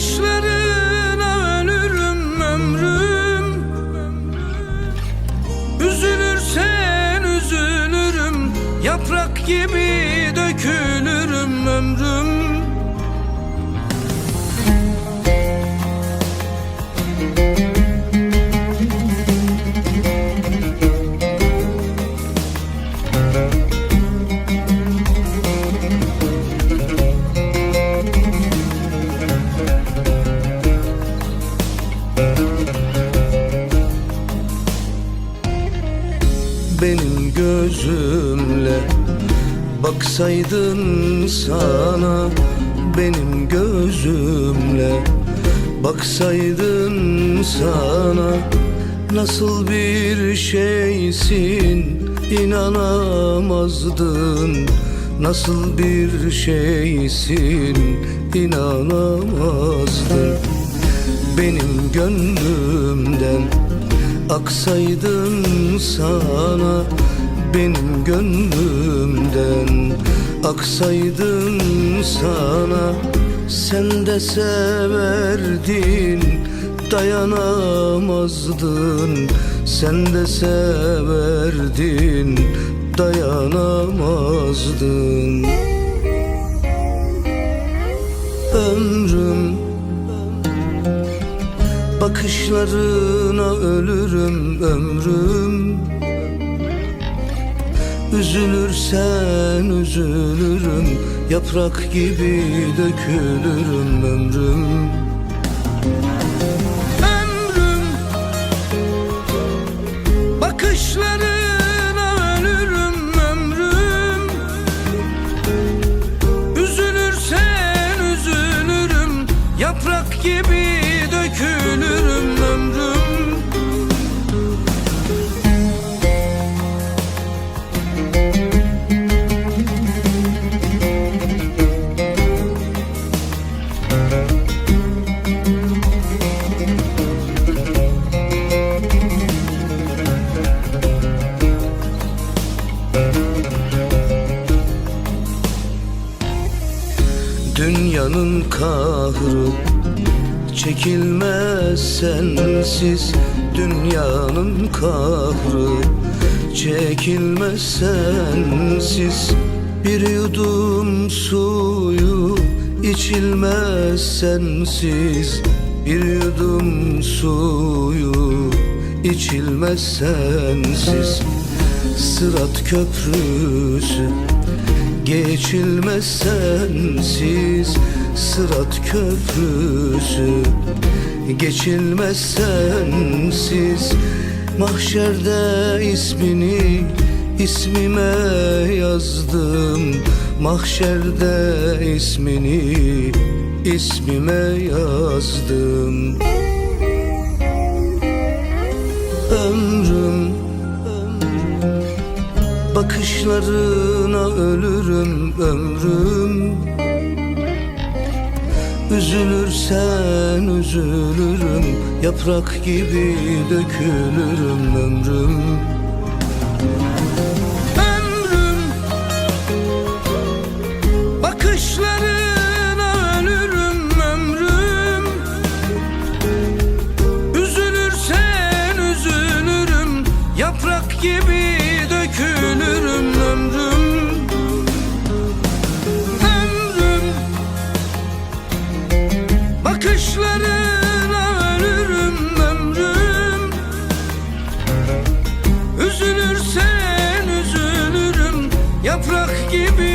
Bakışlarına ölürüm ömrüm. Üzülürsen üzülürüm Yaprak gibi dökülürüm Benim gözümle Baksaydın sana Benim gözümle Baksaydın sana Nasıl bir şeysin inanamazdın Nasıl bir şeysin inanamazdın Benim gönlümden Aksaydın sana benim gönlümden. Aksaydın sana sen de severdin Dayanamazdın. Sen de severdin Dayanamazdın. Ömrüm Bakışlarına ölürüm ömrüm. Üzülürsen üzülürüm Yaprak gibi dökülürüm ömrüm Dünyanın kahrı çekilmez sensiz Dünyanın kahrı çekilmez sensiz Bir yudum suyu. İçilmez sensiz Bir yudum suyu. İçilmez sensiz Sırat köprüsü. Geçilmez sensiz Sırat köprüsü. Geçilmez sensiz Mahşerde ismini ismime yazdım. Mahşerde ismini ismime yazdım Bakışlarına ölürüm ömrüm. Üzülürsen üzülürüm Yaprak gibi dökülürüm ömrüm. Ömrüm Bakışlarına ölürüm ömrüm. Üzülürsen üzülürüm Yaprak gibi Bakışlarına ölürüm ömrüm. Üzülürsen üzülürüm Yaprak gibi